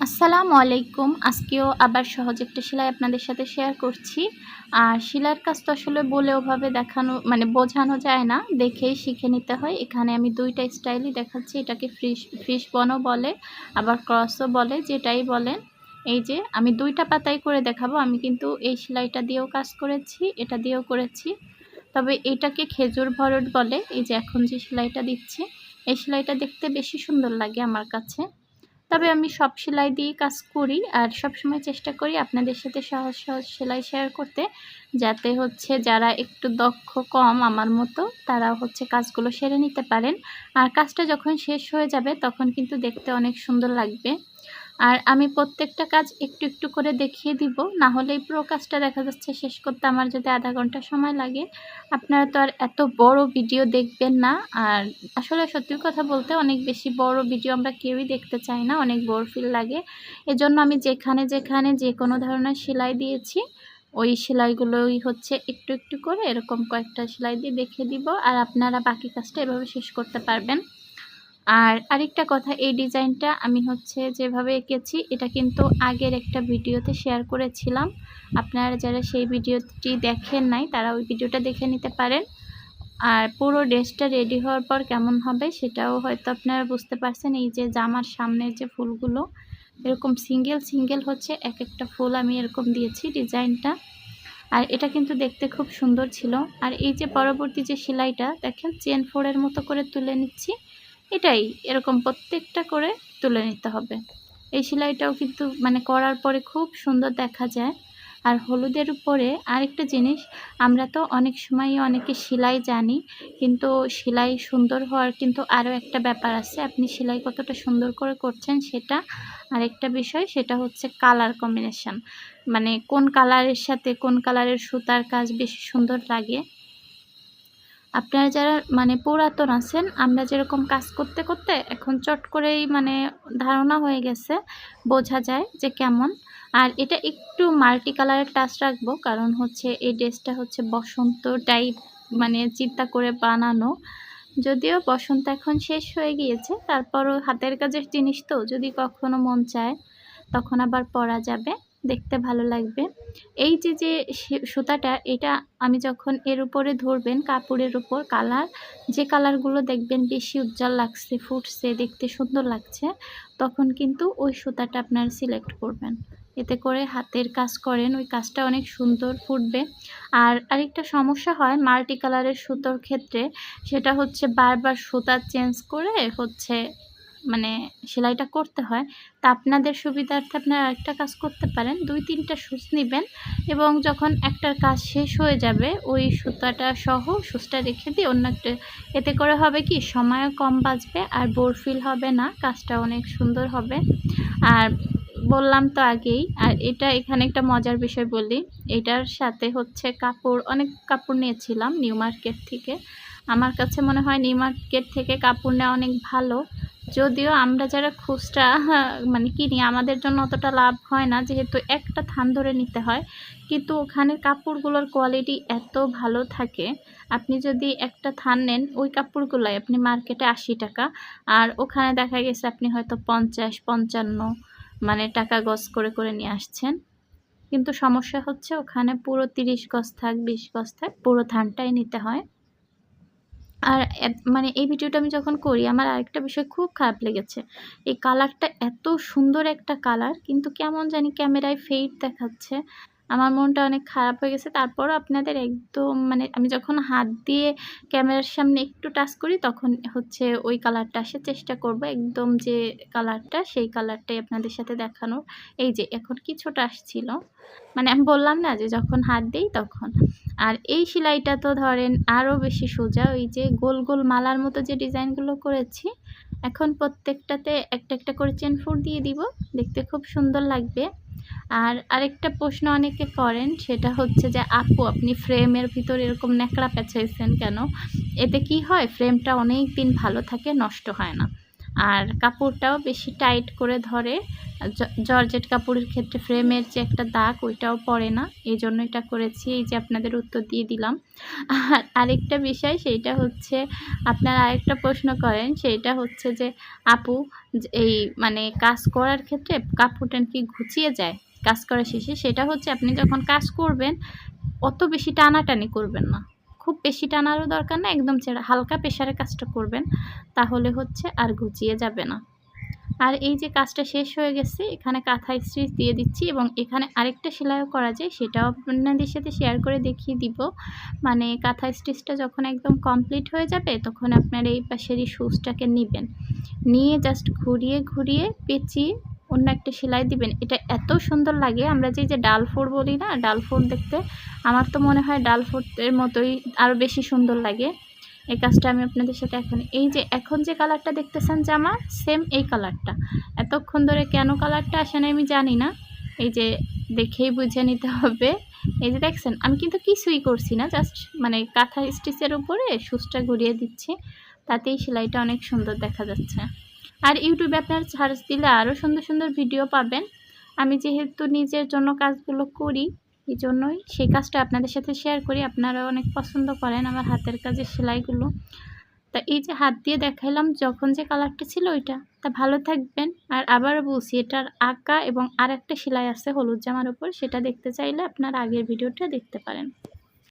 আসসালামু আলাইকুম। আজকেও আবার সহজ একটা সেলাই আপনাদের সাথে শেয়ার করছি। আর সেলাইয়ের কাজ তো আসলে বলে ওভাবে দেখানো মানে বোঝানো যায় না। দেখেই শিখে নিতে হয়। এখানে আমি দুইটা স্টাইলই দেখাচ্ছি। এটাকে ফ্রিশ ফিশ বনও বলে, আবার ক্রসও বলে, যেটাই বলেন। এই যে, আমি দুইটা পাতাই করে দেখাবো। আমি কিন্তু এই সেলাইটা দিয়েও কাজ করেছি, এটা দিয়েও করেছি। তবে এটাকে খেজুর ভরট বলে। এই যে, এখন যে সেলাইটা দিচ্ছি, এই সেলাইটা দেখতে বেশি সুন্দর লাগে আমার কাছে। তবে আমি সব সেলাই দিয়ে কাজ করি আর সব সময় চেষ্টা করি আপনাদের সাথে সহজ সহজ সেলাই শেয়ার করতে। যাতে হচ্ছে যারা একটু দক্ষ, কম আমার মতো তারা হচ্ছে কাজগুলো সেরে নিতে পারেন। আর কাজটা যখন শেষ হয়ে যাবে, তখন কিন্তু দেখতে অনেক সুন্দর লাগবে। আর আমি প্রত্যেকটা কাজ একটু একটু করে দেখিয়ে দিব। না হলে এই পুরো কাজটা দেখা যাচ্ছে শেষ করতে আমার যদি আধা ঘণ্টা সময় লাগে। আপনারা তো আর এত বড় ভিডিও দেখবেন না। আর আসলে সত্যি কথা বলতে অনেক বেশি বড় ভিডিও আমরা কেউই দেখতে চাই না। অনেক বোর ফিল লাগে। এজন্য আমি যেখানে যেখানে যে কোনো ধরনের সেলাই দিয়েছি, ওই সেলাইগুলোই হচ্ছে একটু একটু করে এরকম কয়েকটা সেলাই দিয়ে দেখিয়ে দিব। আর আপনারা বাকি কাজটা এভাবে শেষ করতে পারবেন। আর আরেকটা কথা, এই ডিজাইনটা আমি হচ্ছে যেভাবে এঁকেছি, এটা কিন্তু আগের একটা ভিডিওতে শেয়ার করেছিলাম। আপনারা যারা সেই ভিডিওটি দেখেন নাই, তারা ওই ভিডিওটা দেখে নিতে পারেন। আর পুরো ড্রেসটা রেডি হওয়ার পর কেমন হবে, সেটাও হয়তো আপনারা বুঝতে পারছেন। এই যে জামার সামনের যে ফুলগুলো, এরকম সিঙ্গেল সিঙ্গেল হচ্ছে এক একটা ফুল আমি এরকম দিয়েছি ডিজাইনটা। আর এটা কিন্তু দেখতে খুব সুন্দর ছিল। আর এই যে পরবর্তী যে সেলাইটা, দেখেন চেন ফোরের মতো করে তুলে নিচ্ছি। এটাই, এরকম প্রত্যেকটা করে তুলে নিতে হবে। এই সেলাইটাও কিন্তু মানে করার পরে খুব সুন্দর দেখা যায়। আর হলুদের উপরে আরেকটা জিনিস, আমরা তো অনেক সময় অনেকে সেলাই জানি, কিন্তু সেলাই সুন্দর হওয়ার কিন্তু আরও একটা ব্যাপার আছে। আপনি সেলাই কতটা সুন্দর করে করছেন সেটা আরেকটা বিষয়, সেটা হচ্ছে কালার কম্বিনেশন। মানে কোন কালারের সাথে কোন কালারের সুতার কাজ বেশি সুন্দর লাগে আপনারা যারা মানে পুরাতন আছেন, আমরা যেরকম কাজ করতে করতে এখন চট করেই মানে ধারণা হয়ে গেছে, বোঝা যায় যে কেমন। আর এটা একটু মাল্টি কালারের টাচ রাখব, কারণ হচ্ছে এই ড্রেসটা হচ্ছে বসন্ত টাইপ মানে চিন্তা করে বানানো। যদিও বসন্ত এখন শেষ হয়ে গিয়েছে, তারপরও হাতের কাজের জিনিস তো, যদি কখনো মন চায়, তখন আবার পরা যাবে। দেখতে ভালো লাগবে। এই যে যে সুতাটা, এটা আমি যখন এর উপরে ধরবেন, কাপড়ের উপর, কালার, যে কালারগুলো দেখবেন বেশি উজ্জ্বল লাগছে, ফুটছে, দেখতে সুন্দর লাগছে, তখন কিন্তু ওই সুতাটা আপনার সিলেক্ট করবেন। এতে করে হাতের কাজ করেন, ওই কাজটা অনেক সুন্দর ফুটবে। আর আরেকটা সমস্যা হয় মাল্টি কালারের সুতোর ক্ষেত্রে, সেটা হচ্ছে বারবার সুতা চেঞ্জ করে হচ্ছে মানে সেলাইটা করতে হয়, তা আপনাদের সুবিধার্থে আপনারা আরেকটা কাজ করতে পারেন। দুই, তিনটা সুচ নেবেন এবং যখন একটার কাজ শেষ হয়ে যাবে, ওই সুতাটা সহ সুচটা রেখে দিয়ে অন্য একটা, এতে করে হবে কি সময়ও কম বাঁচবে আর বোর ফিল হবে না, কাজটা অনেক সুন্দর হবে। আর বললাম তো আগেই, আর এটা এখানে একটা মজার বিষয় বলি, এটার সাথে হচ্ছে কাপড়, অনেক কাপড় নিয়েছিলাম নিউ মার্কেট থেকে। আমার কাছে মনে হয় নিউ মার্কেট থেকে কাপড় নেওয়া অনেক ভালো যদিও আমরা যারা খুচরা মানে কিনি, আমাদের জন্য অতটা লাভ হয় না, যেহেতু একটা থান ধরে নিতে হয়। কিন্তু ওখানের কাপড়গুলোর কোয়ালিটি এত ভালো থাকে। আপনি যদি একটা থান নেন, ওই কাপড়গুলোই আপনি মার্কেটে আশি টাকা। আর ওখানে দেখা গেছে আপনি হয়তো পঞ্চাশ, পঞ্চান্ন মানে টাকা গজ করে করে নিয়ে আসছেন। কিন্তু সমস্যা হচ্ছে ওখানে পুরো তিরিশ গজ থাক, বিশ গজ থাক, পুরো থানটাই নিতে হয়। আর মানে এই ভিডিওটা আমি যখন করি, আমার আরেকটা বিষয় খুব খারাপ লেগেছে। এই কালারটা এত সুন্দর একটা কালার কিন্তু কেমন জানি ক্যামেরায় ফেড দেখাচ্ছে। আমার মনটা অনেক খারাপ হয়ে গেছে। তারপরও আপনাদের একদম মানে আমি যখন হাত দিয়ে ক্যামেরার সামনে একটু টাচ করি, তখন হচ্ছে ওই কালারটা আসে চেষ্টা করব। একদম যে কালারটা, সেই কালারটাই আপনাদের সাথে দেখানোর। এই যে, এখন কিছুটা আসছিল। মানে আমি বললাম না যে যখন হাত দিই তখন। আর এই সেলাইটা তো ধরেন আরও বেশি সোজা, ওই যে গোল গোল মালার মতো যে ডিজাইনগুলো করেছি, এখন প্রত্যেকটাতে একটা একটা করে চেন ফুট দিয়ে দিব। দেখতে খুব সুন্দর লাগবে। আর আরেকটা প্রশ্ন অনেকে করেন, সেটা হচ্ছে যে, আপু, আপনি ফ্রেমের ভিতর এরকম ন্যাকড়া পেঁচাইছেন কেন? এতে কি হয়? ফ্রেমটা অনেক দিন ভালো থাকে, নষ্ট হয় না। আর কাপড়টাও বেশি টাইট করে ধরে। জর্জেট কাপড়ের ক্ষেত্রে ফ্রেমের যে একটা দাগ, ওইটাও পড়ে না। এই জন্য এটা করেছি। এই যে আপনাদের উত্তর দিয়ে দিলাম। আর আরেকটা বিষয়, সেইটা হচ্ছে, আপনারা আরেকটা প্রশ্ন করেন, সেইটা হচ্ছে যে, আপু এই মানে কাজ করার ক্ষেত্রে কাপড়টা কি ঘুচিয়ে যায় কাজ করা শেষে? সেটা হচ্ছে, আপনি যখন কাজ করবেন, অত বেশি টানাটানি করবেন না। খুব বেশি টানারও দরকার না, একদম ছেড়ে হালকা প্রেশারে কাজটা করবেন, তাহলে হচ্ছে আর গুছিয়ে যাবে না। আর এই যে কাজটা শেষ হয়ে গেছে, এখানে কাঁথা স্টিচ দিয়ে দিচ্ছি এবং এখানে আরেকটা সেলাইও করা যায়, সেটাও আপনাদের সাথে শেয়ার করে দেখিয়ে দিব। মানে কাঁথা স্টিচটা যখন একদম কমপ্লিট হয়ে যাবে, তখন আপনার এই পাশের এই সুচটাকে নেবেন। নিয়ে জাস্ট ঘুরিয়ে ঘুরিয়ে পেঁচিয়ে অন্য একটা সেলাই দিবেন, এটা এত সুন্দর লাগে। আমরা যে যে ডাল ফোর বলি না, ডাল ফোর দেখতে, আমার তো মনে হয় ডাল ফোরের মতোই আরও বেশি সুন্দর লাগে। এই কাজটা আমি আপনাদের সাথে এখন, এই যে এখন যে কালারটা দেখতেছেন জামা সেম এই কালারটা। এতক্ষণ ধরে কেন কালারটা আসে না আমি জানি না। এই যে দেখেই বুঝে নিতে হবে। এই যে দেখছেন, আমি কিন্তু কিছুই করছি না জাস্ট মানে কাঁথা স্টিচের উপরে সুচটা ঘুরিয়ে দিচ্ছি। তাতেই সেলাইটা অনেক সুন্দর দেখা যাচ্ছে। আর ইউটিউবে আপনার সার্চ দিলে আরও সুন্দর সুন্দর ভিডিও পাবেন। আমি যেহেতু নিজের জন্য কাজগুলো করি এই জন্যই সেই কাজটা আপনাদের সাথে শেয়ার করি। আপনারা অনেক পছন্দ করেন আমার হাতের কাজের সেলাইগুলো। তা এই যে হাত দিয়ে দেখাইলাম, যখন যে কালারটা ছিল ওইটা। তা ভালো থাকবেন। আর আবারও বলছি, এটার আঁকা এবং আর একটা সেলাই আছে হলুদ জামার উপর। সেটা দেখতে চাইলে আপনার আগের ভিডিওটা দেখতে পারেন।